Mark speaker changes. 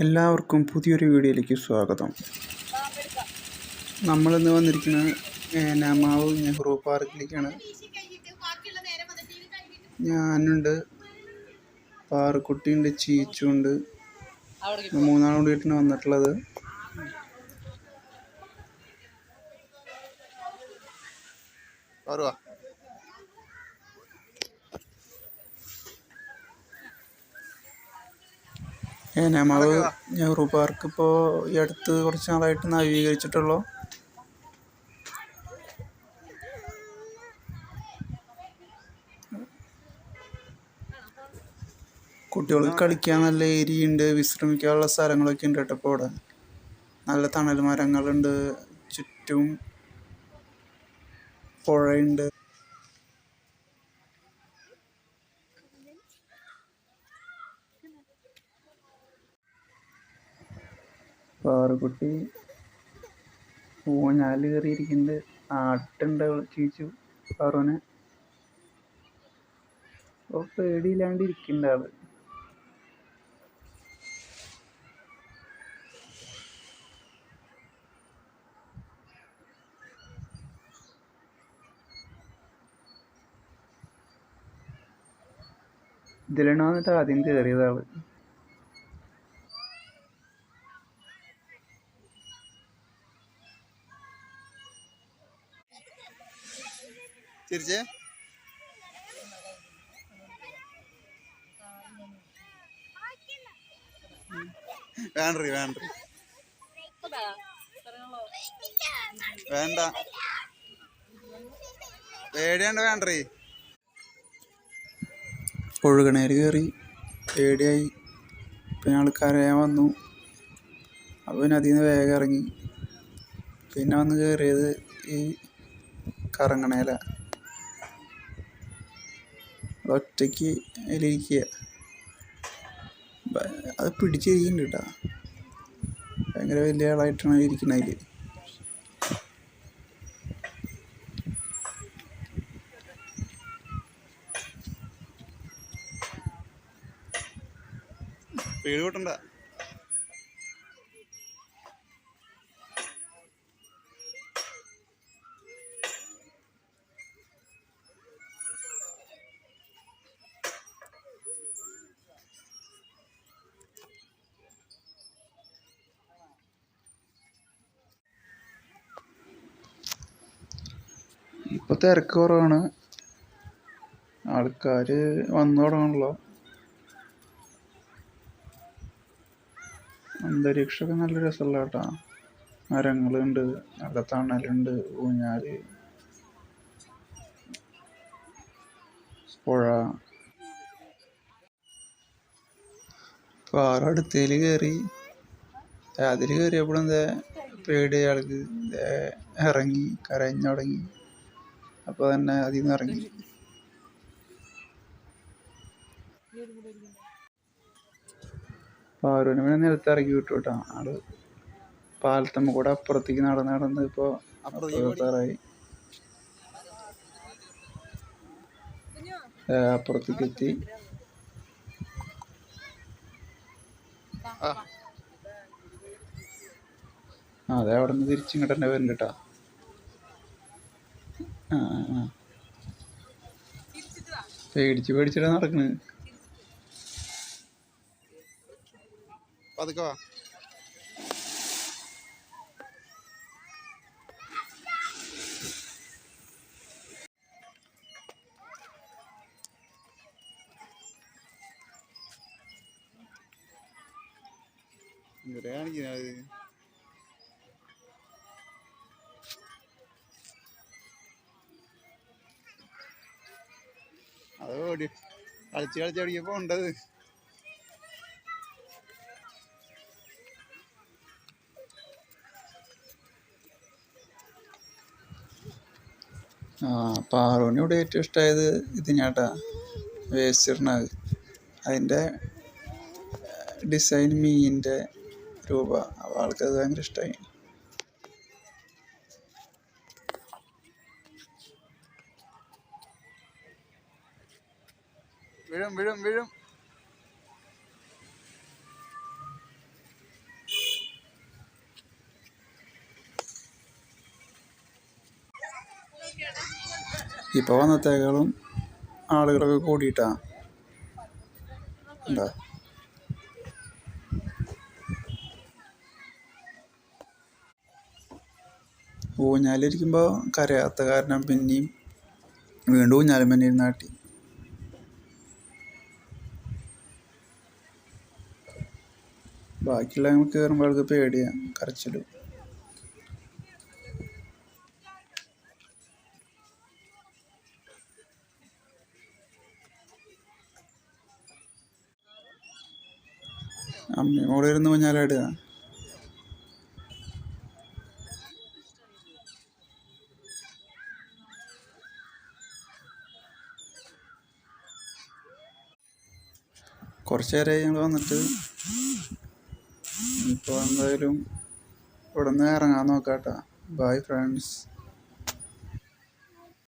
Speaker 1: എല്ലാവർക്കും പുതിയൊരു വീഡിയോയിലേക്ക് സ്വാഗതം. നമ്മളിന്ന് വന്നിരിക്കുന്നത് നമാവ് നെഹ്റു പാർക്കിലേക്കാണ്. ഞാനുണ്ട് പാറക്കുട്ടിയുണ്ട് ചീച്ചുണ്ട്. മൂന്നാളും കൂടിയിട്ടാണ് വന്നിട്ടുള്ളത്.
Speaker 2: വരുവാ
Speaker 1: ഏനാമാവ് നെഹ്റു പാർക്ക് ഇപ്പോൾ ഈ അടുത്ത് കുറച്ച് നാളായിട്ട് നവീകരിച്ചിട്ടുള്ളൂ. കുട്ടികൾക്ക് കളിക്കാൻ നല്ല ഏരിയ ഉണ്ട് വിശ്രമിക്കാനുള്ള സ്ഥലങ്ങളൊക്കെ ഉണ്ട് കേട്ടോ ഇപ്പോൾ ഇവിടെ നല്ല തണൽ മരങ്ങളുണ്ട് ചുറ്റും പുഴയുണ്ട്. പാറുകുട്ടി. ഊഞ്ഞാൽ കയറിയിരിക്കുന്നുണ്ട് ആട്ടുണ്ട്? ചീച്ചു. പാറുവിനെ അപ്പോൾ പേടിയില്ലാണ്ട് ആൾ. ഇതിലാണ് വന്നിട്ട് ആദ്യം കയറിയത്
Speaker 2: തിരിച്ചേ? വേണ്ടറി വേണ്ടറി വേണ്ട. പേടിയാണ്ട് വേണ്ടറി
Speaker 1: ഒഴുകണേര് കയറി പേടിയായി. പിന്നെ ആൾക്കാരെ വന്നു. അപ്പോൾ പിന്നെ അതിൽ നിന്ന് വേഗം ഇറങ്ങി. പിന്നെ വന്ന് കയറിയത് ഈ കറങ്ങണേല. ഒറ്റയ്ക്ക് അതിലിരിക്കുക അത് പിടിച്ചിരിക്കുന്നുണ്ട് കേട്ടോ. ഭയങ്കര വലിയ ആളായിട്ടാണ് ഇരിക്കുന്നത് അതിൽ
Speaker 2: പേടി കൂട്ടണ്ട
Speaker 1: ഇപ്പോൾ തിരക്ക് കുറവാണ്. ആൾക്കാർ വന്നു തുടങ്ങണല്ലോ. അന്തരീക്ഷമൊക്കെ നല്ല രസമുള്ള കേട്ടോ. മരങ്ങളുണ്ട് നല്ല തണലുണ്ട് ഊഞ്ഞാൽ പുഴ. പാറ അടുത്തേൽ കയറി അതിൽ കയറിയപ്പോഴെന്താ പേടി അയാൾക്ക് ഇറങ്ങി കരഞ്ഞു തുടങ്ങി. അപ്പോൾ തന്നെ അതിൽ നിന്ന് ഇറങ്ങി പാറുവിനെ പിന്നെ നിലത്ത് ഇറക്കി വിട്ടു കേട്ടോ. ആൾ പാലത്തമ്മ കൂടെ അപ്പുറത്തേക്ക് നടന്ന് നടന്ന് ഇപ്പോൾ അപ്പുറത്താറായി അപ്പുറത്തേക്ക് എത്തി. അതെ അവിടെ നിന്ന് തിരിച്ചിങ്ങോട്ട് തന്നെ വരുന്നുണ്ട് കേട്ടോ. ആ ആ, പേടിച്ച് പേടിച്ചിട്ട് നടക്കണ്.
Speaker 2: പതുക്കെ വാ. കാണിക്കുന്നത് അത് ഓടി. കളിച്ച് കളിച്ച് എവിടേക്കാ ഉണ്ടത്.
Speaker 1: ആ പാറുവിന് ഇവിടെ ഏറ്റവും ഇഷ്ടമായത് ഇതിനാട്ടാ. വേസ്റ്റ് ഇടണത് അതിന്റെ ഡിസൈൻ മീനിന്റെ രൂപ. ആൾക്കത് ഭയങ്കര ഇഷ്ടമായി
Speaker 2: വീഴും വീഴും വീഴും.
Speaker 1: വന്ന തേക്കുകളും ആളുകളൊക്കെ കൂടിയിട്ടാണ് ഉണ്ടോ? ഊഞ്ഞാലിരിക്കുമ്പോൾ കരയാത്ത കാരണം പിന്നെയും വീണ്ടും ഊഞ്ഞാലും തന്നെ നാട്ടി. ബാക്കിയുള്ള നമുക്ക് കയറുമ്പോൾ അവർക്ക് പേടിയാണ് കരച്ചിലും. അമ്മയും കൂടെ ഇരുന്ന് മഞ്ഞാലാടുക കുറച്ച് നേരമായി ഞങ്ങൾ വന്നിട്ട് എന്തായാലും നിന്ന് ഇറങ്ങാൻ കേട്ടോ ബൈ ഫ്രണ്ട്സ്